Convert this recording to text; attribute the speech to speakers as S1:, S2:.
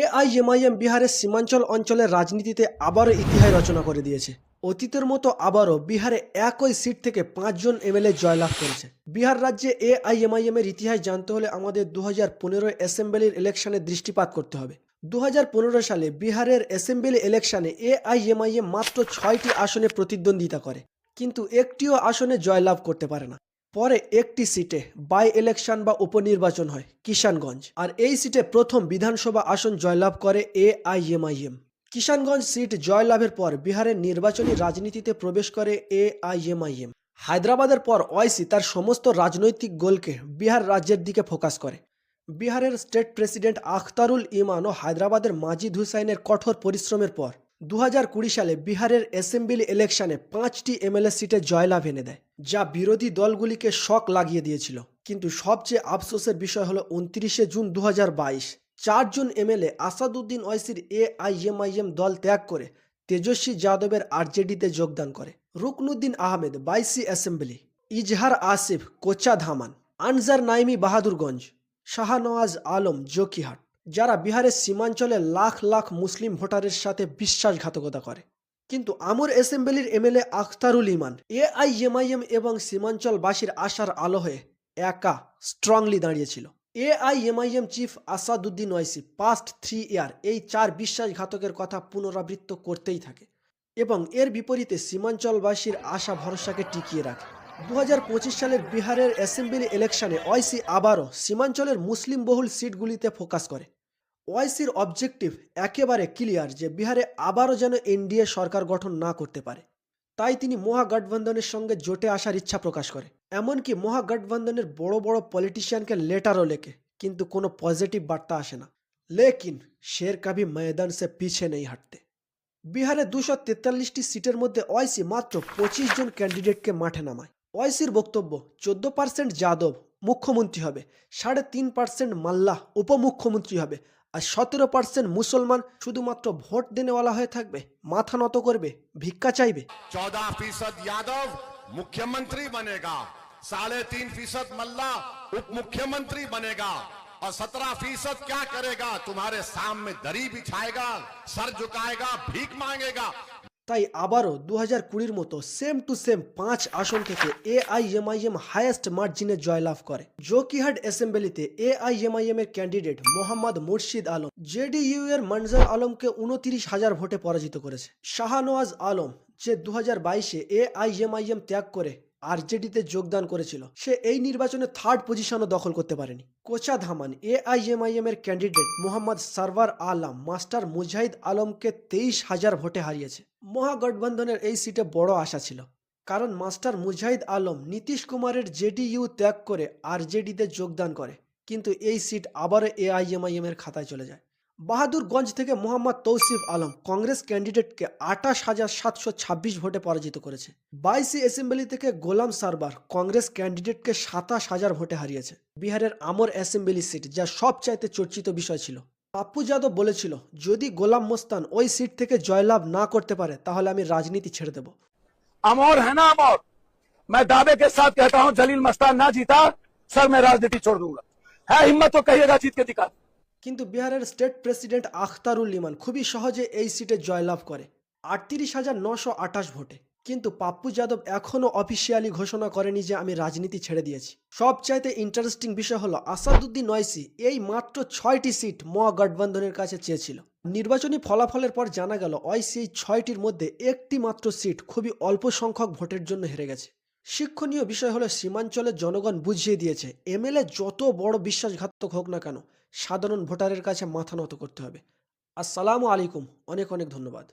S1: AIMIM বিহারের সীমাঞ্চল অঞ্চলের রাজনীতিতে আবারও ইতিহাস রচনা করে দিয়েছে। অতীতের মতো আবারও বিহারে একই সিট থেকে পাঁচজন এমএলএ জয়লাভ করেছে। বিহার রাজ্যে এআইএমআইএম এর ইতিহাস জানতে হলে আমাদের দু হাজার পনেরো অ্যাসেম্বলির ইলেকশনে দৃষ্টিপাত করতে হবে। দু হাজার পনেরো সালে বিহারের অ্যাসেম্বলি ইলেকশনে এআইএমআইএম মাত্র ছয়টি আসনে প্রতিদ্বন্দ্বিতা করে, কিন্তু একটিও আসনে জয়লাভ করতে পারে না। পরে একটি সিটে বাই ইলেকশন বা উপনির্বাচন হয়, কিষানগঞ্জ। আর এই সিটে প্রথম বিধানসভা আসন জয়লাভ করে এ এআইএমআইএম। কিষানগঞ্জ সিট জয়লাভের পর বিহারের নির্বাচনী রাজনীতিতে প্রবেশ করে এ এআইএমআইএম। হায়দ্রাবাদের পর ওয়াইসি তার সমস্ত রাজনৈতিক গোলকে বিহার রাজ্যের দিকে ফোকাস করে। বিহারের স্টেট প্রেসিডেন্ট আখতারুল ইমান ও হায়দ্রাবাদের মাজিদ হুসাইনের কঠোর পরিশ্রমের পর দু সালে বিহারের অ্যাসেম্বলি ইলেকশনে পাঁচটি এমএলএ সিটে জয়লাভ এনে দেয়, যা বিরোধী দলগুলিকে শক লাগিয়ে দিয়েছিল। কিন্তু সবচেয়ে আফসোসের বিষয় হলো উনত্রিশে জুন দু চারজন এমএলএ আসাদুদ্দিন ওয়াইসির এআইএমআইএম দল ত্যাগ করে তেজস্বী যাদবের আরজেডিতে যোগদান করে। রুকনুদ্দিন আহমেদ বাইসি অ্যাসেম্বলি। ইজহার আসিফ, কোচা ধামান। আনজার নাইমি বাহাদুরগঞ্জ। শাহনওয়াজ আলম, জকিহাট। যারা বিহারের সীমাঞ্চলে লাখ লাখ মুসলিম ভোটারের সাথে বিশ্বাসঘাতকতা করে। কিন্তু আমর অ্যাসেম্বলির এমএলএ আখতারুল ইমান এআইএমআইএম এবং সীমাঞ্চলবাসীর আশার আলো হয়ে একা স্ট্রংলি দাঁড়িয়েছিল। AIMIM chief Asaduddin Owaisi past three year এই চার বিশ্বাসঘাতকের কথা পুনরাবৃত্ত করতেই থাকে এবং এর বিপরীতে সীমাঞ্চলবাসীর আশা ভরসাকে টিকিয়ে রাখে। দু হাজার পঁচিশ সালের বিহারের অ্যাসেম্বলি ইলেকশনে ওয়াইসি আবারও সীমাঞ্চলের মুসলিম বহুল সিটগুলিতে ফোকাস করে। ওয়াইসির অবজেক্টিভ একেবারে ক্লিয়ার যে বিহারে আবারও যেন এনডিএ সরকার গঠন না করতে পারে। তাই তিনি মহাগঠবন্ধনের সঙ্গে জোটে আসার ইচ্ছা প্রকাশ করে। এমনকি মহাগঠবন্ধনের বড় বড় পলিটিশিয়ানকে লেটারও লেখে, কিন্তু কোনো পজিটিভ বার্তা আসে না। লেকিন শের কাভি ময়দান সে পিছে নেই হাঁটতে। বিহারে দুশো তেতাল্লিশটি সিটের মধ্যে ওয়াইসি মাত্র পঁচিশ জন ক্যান্ডিডেটকে মাঠে নামায়। ওয়াইসির বক্তব্য চোদ্দ পার্সেন্ট যাদব মুখ্যমন্ত্রী হবে সাড়ে তিন পার্সেন্ট মাল্লা উপমুখ্যমন্ত্রী হবে আর সতেরো পার্সেন্ট মুসলমান শুধুমাত্র ভোট দেনেওয়ালা হয়ে থাকবে মাথা নত করবে ভিক্ষা চাইবে
S2: चौदह फीसद यादव मुख्यमंत्री बनेगा साढ़े तीन फीसद मल्ला उप मुख्यमंत्री बनेगा और सत्रह फीसद क्या करेगा तुम्हारे सामने दरी बिछाएगा सर झुकाएगा भीख मांगेगा
S1: তাই আবারও দু হাজার কুড়ির মতো সেম টু সেম পাঁচ আসন থেকে এআইএমআইএম হায়েস্ট মার্জিনে জয়লাভ করে। জোকিহাট অ্যাসেম্বলিতে এ এআইএমআইএম এর ক্যান্ডিডেট মোহাম্মদ মুর্শিদ আলম জেডিইউ এর মনজার আলমকে উনতিরিশ হাজার ভোটে পরাজিত করেছে। শাহনওয়াজ আলম, যে দু হাজার বাইশে এ আই এআইএমআইএম ত্যাগ করে আরজেডিতে যোগদান করেছিল। সে এই নির্বাচনে থার্ড পজিশনও দখল করতে পারেনি। কোচা ধামান এআইএমআইএম এর ক্যান্ডিডেট মোহাম্মদ সারওয়ার আলম, মাস্টার মুজাহিদ আলমকে তেইশ হাজার ভোটে হারিয়েছে। মহাগঠবন্ধনের এই সিটে বড় আশা ছিল। কারণ মাস্টার মুজাহিদ আলম নীতিশ কুমারের জেডিইউ ত্যাগ করে আরজেডিতে যোগদান করে। কিন্তু এই সিট আবারও এআইএমআইএম এর খাতায় চলে যায়। বাহাদুরগঞ্জ থেকে মোহাম্মদ তৌসিফ আলম কংগ্রেস ক্যান্ডিডেটকে আঠাশ হাজার সাতশো ছাব্বিশ ভোটে পরাজিত করেছে বাইসি অ্যাসেম্বলি থেকে গোলাম সারবার কংগ্রেস ক্যান্ডিডেটকে সাতাশ হাজার ভোটে হারিয়েছে বিহারের আমর অ্যাসেম্বলি সিট যা সবচাইতে চর্চিত বিষয় ছিল পাপ্পু যাদব বলেছিল যদি গোলাম মোস্তান ওই সিট থেকে জয়লাভ না করতে পারে তাহলে আমি রাজনীতি ছেড়ে দেব
S3: अमोर है ना अमोर मैं दावे के साथ कहता हूं जलील मस्तान ना जीता सर मैं राजनीति छोड़ दूंगा है हिम्मत तो कहिएगा जीत के दिखा
S1: কিন্তু বিহারের স্টেট প্রেসিডেন্ট আখতারুল ইমান খুবই সহজে এই সিটে জয়লাভ করে। আটত্রিশ হাজার নশো আঠাশ ভোটে। কিন্তু পাপ্পু যাদব এখনও অফিসিয়ালি ঘোষণা করেনি যে আমি রাজনীতি ছেড়ে দিয়েছি। সবচাইতে ইন্টারেস্টিং বিষয় হলো, আসাদুদ্দিন নয়সি এই মাত্র ছয়টি সিট মহাগঠবন্ধনের কাছে চেয়েছিল। নির্বাচনী ফলাফলের পর জানা গেল ওয়াইসি এই ছয়টির মধ্যে একটি মাত্র সিট খুবই অল্প সংখ্যক ভোটের জন্য হেরে গেছে। শিক্ষণীয় বিষয় হলো সীমাঞ্চলের জনগণ বুঝিয়ে দিয়েছে, এমএলএ যত বড় বিশ্বাসঘাতক হোক না কেন, সাধারণ ভোটারের কাছে মাথা নত করতে হবে। আসসালামু আলাইকুম, অনেক অনেক ধন্যবাদ।